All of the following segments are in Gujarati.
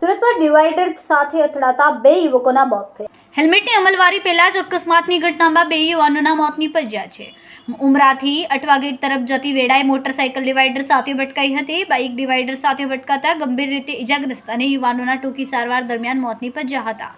સુરત પર ડિવાઈડર સાથે અથડાતા બે યુવકોના મોત થયા. હેલ્મેટની અમલવારી પહેલા જ અકસ્માતની ઘટનામાં બે યુવાનોના મોત નીપજ્યા છે. ઉમરાથી અટવાગેટ તરફ જતી વેળાએ મોટરસાઇકલ ડિવાઈડર સાથે ભટકાઈ હતી. બાઇક ડિવાઈડર સાથે ભટકાતા ગંભીર રીતે ઇજાગ્રસ્ત અને યુવાનોના ટૂંકી સારવાર દરમિયાન મોત નીપજ્યા હતા.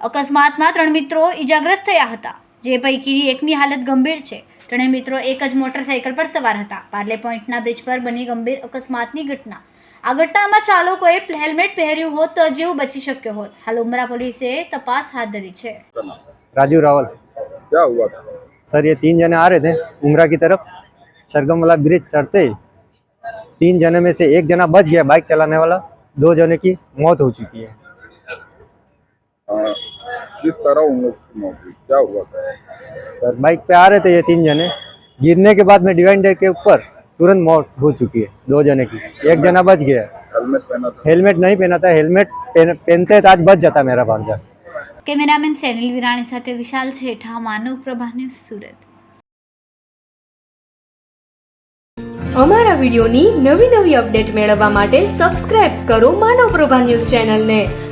અકસ્માતમાં ત્રણ મિત્રો ઇજાગ્રસ્ત થયા હતા, જે પૈકીની એકની હાલત ગંભીર છે. ત્રણેય મિત્રો એક જ મોટરસાયકલ પર સવાર હતા પાર્લે પોઈન્ટના બ્રિજ પર બની ગંભીર અકસ્માતની ઘટના આ ઘટનામાં ચાલકોએ હેલ્મેટ પહેર્યું હોત તો જીવ બચી શક્યો હોત હાલ ઉમરા પોલીસે તપાસ હાથ ધરી છે राजू रावल क्या हुआ था सर ये तीन जने आ रहे थे उमरा की तरफ सरगम वाला ब्रिज चढ़ते ही तीन जने में से एक जना बच गया बाइक चलाने वाला दो जने की मौत हो चुकी है हाँ, किस तरह उन लोग की मौत हुई क्या हुआ था सर बाइक पे आ रहे थे ये तीन जने गिरने के बाद में डिवाइडर के ऊपर तुरंत मौत हो चुकी है दो जने की एक जना बच गया हेलमेट पहना था हेलमेट नहीं पहना था हेलमेट पहन- पहनते तो आज बच जाता मेरा भांजा કેમેરામેન સેનિલ વિરાણી સાથે વિશાલ છેઠા માનવ પ્રભા ન્યૂઝ સુરત અમારા વિડીયોની નવી નવી અપડેટ મેળવવા માટે સબસ્ક્રાઇબ કરો માનવ પ્રભા ન્યૂઝ ચેનલને